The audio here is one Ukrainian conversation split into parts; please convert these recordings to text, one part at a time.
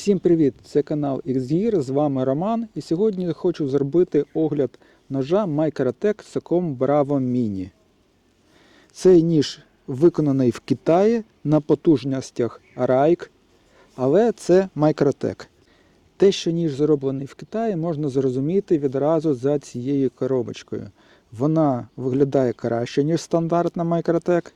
Всім привіт! Це канал XGear, з вами Роман. І сьогодні хочу зробити огляд ножа Microtech Socom Bravo Mini. Цей ніж виконаний в Китаї на потужностях Raik, але це Microtech. Те, що ніж зроблений в Китаї, можна зрозуміти відразу за цією коробочкою. Вона виглядає краще, ніж стандартна Microtech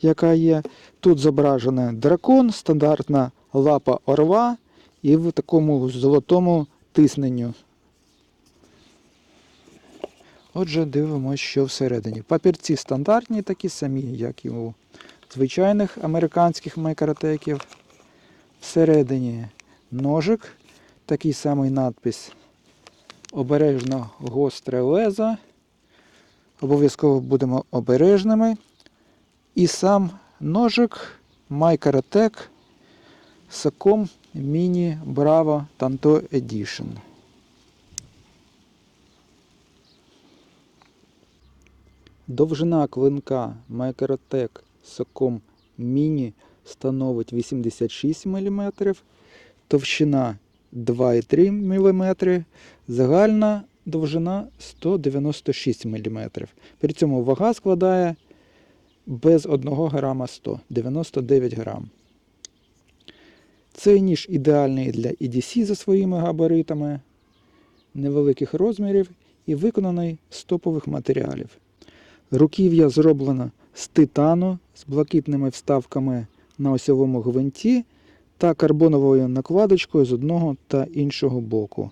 яка є. Тут зображений дракон, стандартна лапа орла і в такому золотому тисненню. Отже, дивимося, що всередині. Папірці стандартні, такі самі, як і у звичайних американських майкротеків. Всередині ножик, такий самий надпис. Обережно гостре лезо. Обов'язково будемо обережними. І сам ножик Microtech Socom Mini Bravo Tanto Edition. Довжина клинка Microtech Socom Mini становить 86 мм, товщина 2,3 мм, загальна довжина 196 мм. При цьому вага складає без 1 грама 100, 99 грам. Цей ніж ідеальний для EDC за своїми габаритами, невеликих розмірів і виконаний з топових матеріалів. Руків'я зроблено з титану з блакитними вставками на осьовому гвинті та карбоновою накладочкою з одного та іншого боку.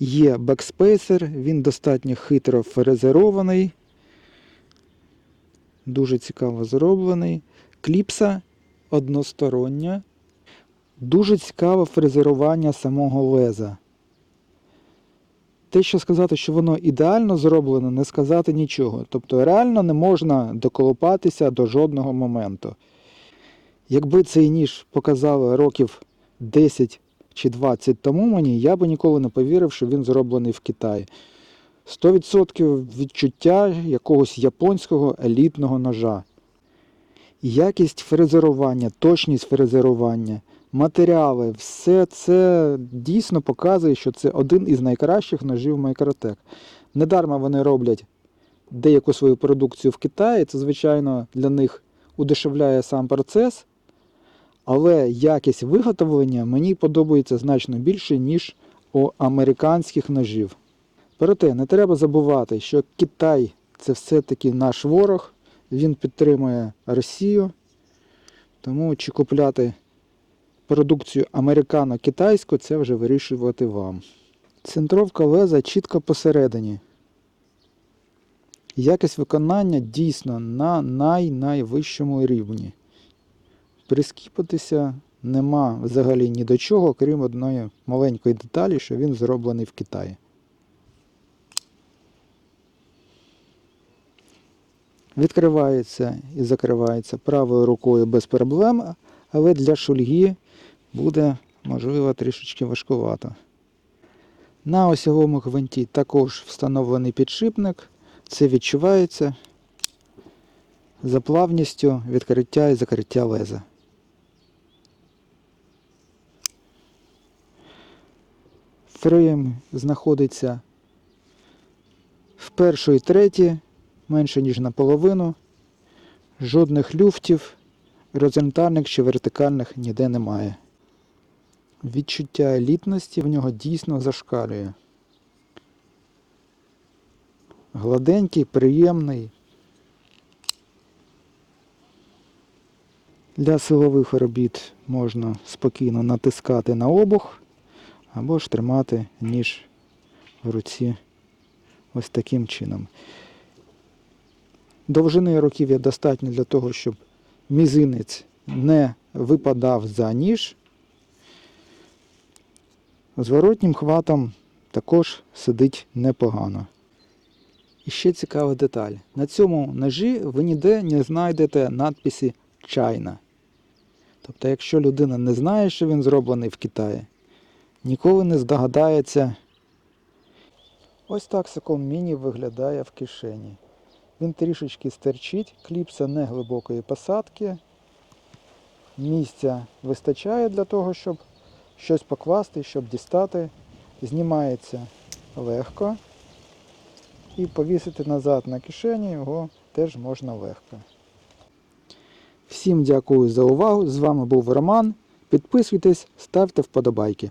Є бекспейсер, він достатньо хитро фрезерований дуже цікаво зроблений. Кліпса одностороння. Дуже цікаве фрезерування самого леза. Те, що сказати, що воно ідеально зроблено, не сказати нічого. Тобто реально не можна доколупатися до жодного моменту. Якби цей ніж показали років 10 чи 20 тому мені, я би ніколи не повірив, що він зроблений в Китаї. 100% відчуття якогось японського елітного ножа. Якість фрезерування, точність фрезерування, матеріали, все це дійсно показує, що це один із найкращих ножів Microtech. Недарма вони роблять деяку свою продукцію в Китаї, це, звичайно, для них удешевляє сам процес. Але якість виготовлення мені подобається значно більше, ніж у американських ножів. Проте не треба забувати, що Китай це все-таки наш ворог, він підтримує Росію. Тому чи купляти продукцію американо-китайську, це вже вирішувати вам. Центровка леза чітко посередині. Якість виконання дійсно на най-найвищому рівні. Прискіпатися нема взагалі ні до чого, крім одної маленької деталі, що він зроблений в Китаї. Відкривається і закривається правою рукою без проблем, але для шульги буде, можливо, трішечки важкувато. На осьовому гвинті також встановлений підшипник. Це відчувається за плавністю відкриття і закриття леза. Фрейм знаходиться в першій третій менше ніж наполовину. Жодних люфтів, горизонтальних чи вертикальних ніде немає. Відчуття елітності в нього дійсно зашкалює. Гладенький, приємний. Для силових робіт можна спокійно натискати на обух або ж тримати ніж в руці ось таким чином. Довжини руків'я достатньо для того, щоб мізинець не випадав за ніж. Зворотнім хватом також сидить непогано. І ще цікава деталь. На цьому ножі ви ніде не знайдете надписі China. Тобто, якщо людина не знає, що він зроблений в Китаї, ніколи не здогадається. Ось так Соком Міні виглядає в кишені. Він трішечки стерчить, кліпса не глибокої посадки. місця вистачає для того, щоб щось покласти, щоб дістати. Знімається легко. І повісити назад на кишені його теж можна легко. Всім дякую за увагу. З вами був Роман. Підписуйтесь, ставте вподобайки.